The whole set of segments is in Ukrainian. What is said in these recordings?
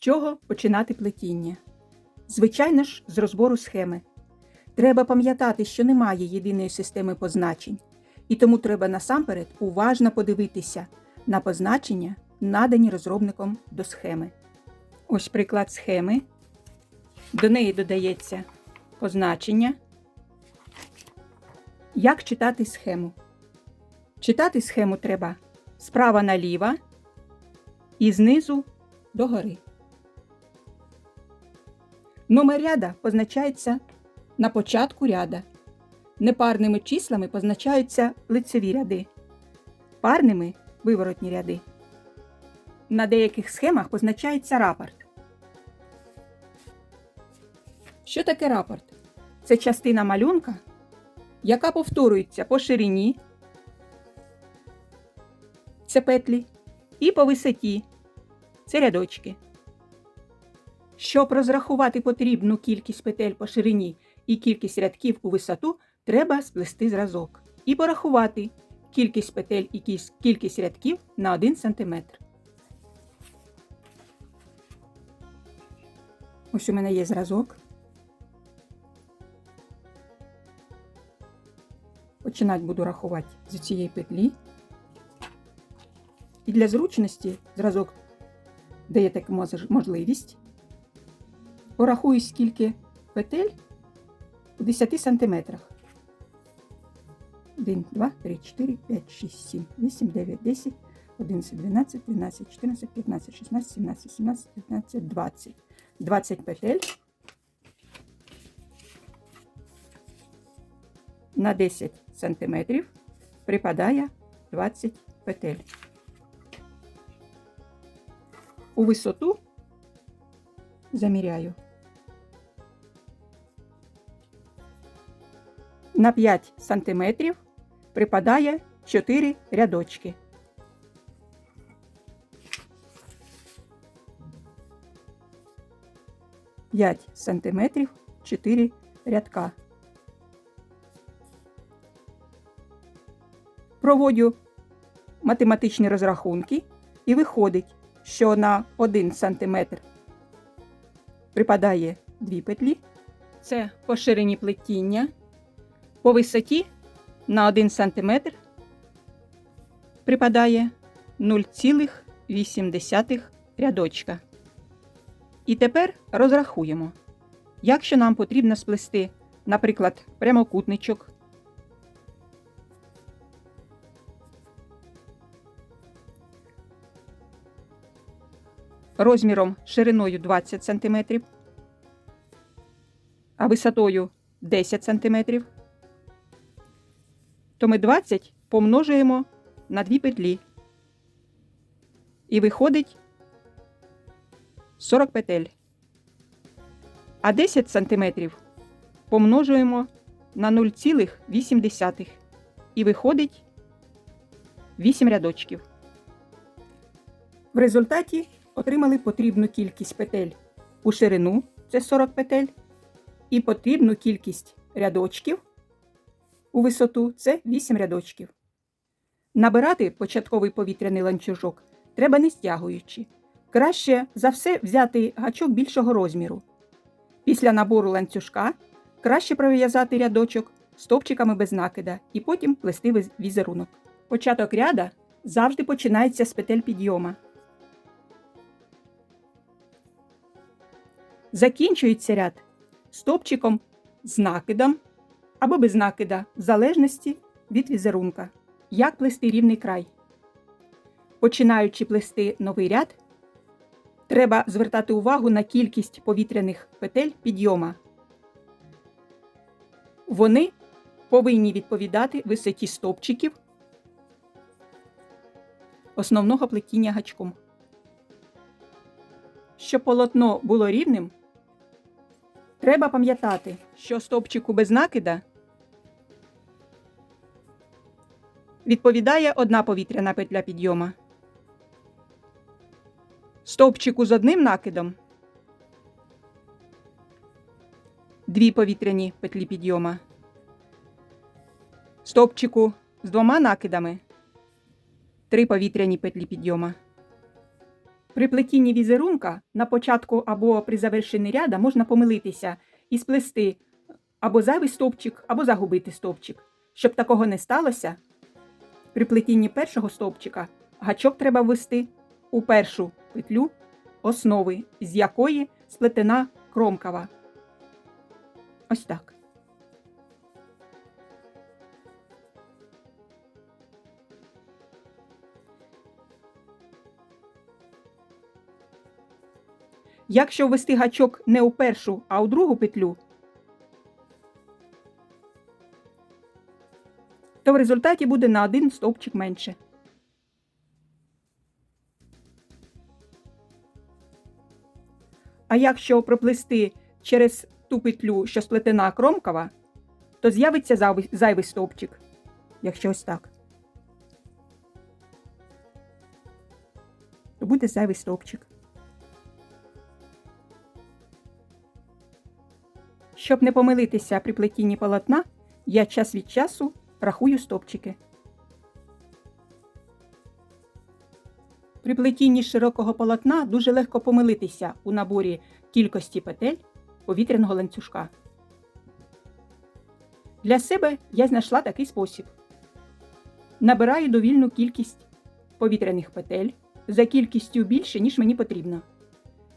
чого починати плетіння? Звичайно ж, з розбору схеми. Треба пам'ятати, що немає єдиної системи позначень, і тому треба насамперед уважно подивитися на позначення, надані розробником до схеми. Ось приклад схеми. До неї додається позначення. Як читати схему? Читати схему треба справа наліво і знизу догори. Номер ряда позначається на початку ряда. Непарними числами позначаються лицеві ряди, парними виворотні ряди. На деяких схемах позначається рапорт. Що таке рапорт? Це частина малюнка, яка повторюється по ширині, це петлі, і по висоті це рядочки. Щоб розрахувати потрібну кількість петель по ширині і кількість рядків у висоту, треба сплести зразок і порахувати кількість петель і кількість рядків на 1 см. Ось у мене є зразок. Починати буду рахувати з цієї петлі. І для зручності зразок дає таку можливість. Порахую, скільки петель у 10 сантиметрах. 1, 2, 3, 4, 5, 6, 7, 8, 9, 10, 11, 12, 13, 14, 15, 16, 17, 17, 19, 20. 20 петель на 10 сантиметрів припадає 20 петель. У висоту заміряю. На 5 сантиметрів припадає 4 рядочки. П'ять сантиметрів 4 рядка. Проводю математичні розрахунки і виходить, що на 1 см припадає 2 петлі. Це по ширині плетіння. По висоті на 1 см припадає 0,8 рядочка. І тепер розрахуємо. Якщо нам потрібно сплести, наприклад, прямокутничок, розміром шириною 20 см, а висотою 10 см, то ми 20 помножуємо на 2 петлі. І виходить 40 петель. А 10 см помножуємо на 0,8 і виходить 8 рядочків. В результаті отримали потрібну кількість петель у ширину це 40 петель, і потрібну кількість рядочків у висоту це 8 рядочків. Набирати початковий повітряний ланцюжок треба не стягуючи. Краще за все взяти гачок більшого розміру. Після набору ланцюжка краще пров'язати рядочок стовпчиками без накида і потім плести візерунок. Початок ряда завжди починається з петель підйома. Закінчується ряд стовпчиком з накидом або без накида, в залежності від візерунка. Як плести рівний край. Починаючи плести новий ряд, треба звертати увагу на кількість повітряних петель підйома. Вони повинні відповідати висоті стовпчиків основного плетіння гачком. Щоб полотно було рівним, треба пам'ятати, що стовпчику без накида відповідає одна повітряна петля підйома. Стовпчику з одним накидом дві повітряні петлі підйома. Стовпчику з двома накидами три повітряні петлі підйома. При плетінні візерунка на початку або при завершенні ряда можна помилитися і сплести або зайвий стовпчик, або загубити стовпчик. Щоб такого не сталося, при плетінні першого стовпчика гачок треба ввести у першу петлю основи, з якої сплетена кромкава. Ось так. Якщо ввести гачок не у першу, а у другу петлю, то в результаті буде на один стовпчик менше. А якщо проплести через ту петлю, що сплетена кромкова, то з'явиться зайвий- стовпчик. Якщо ось так. То буде зайвий стовпчик. Щоб не помилитися при плетінні полотна, я час від часу рахую стовпчики. При плетінні широкого полотна дуже легко помилитися у наборі кількості петель повітряного ланцюжка. Для себе я знайшла такий спосіб. Набираю довільну кількість повітряних петель за кількістю більше, ніж мені потрібно.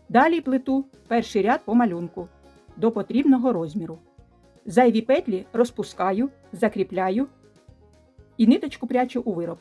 Далі плету перший ряд по малюнку до потрібного розміру. Зайві петлі розпускаю, закріпляю і ниточку прячу у вироб.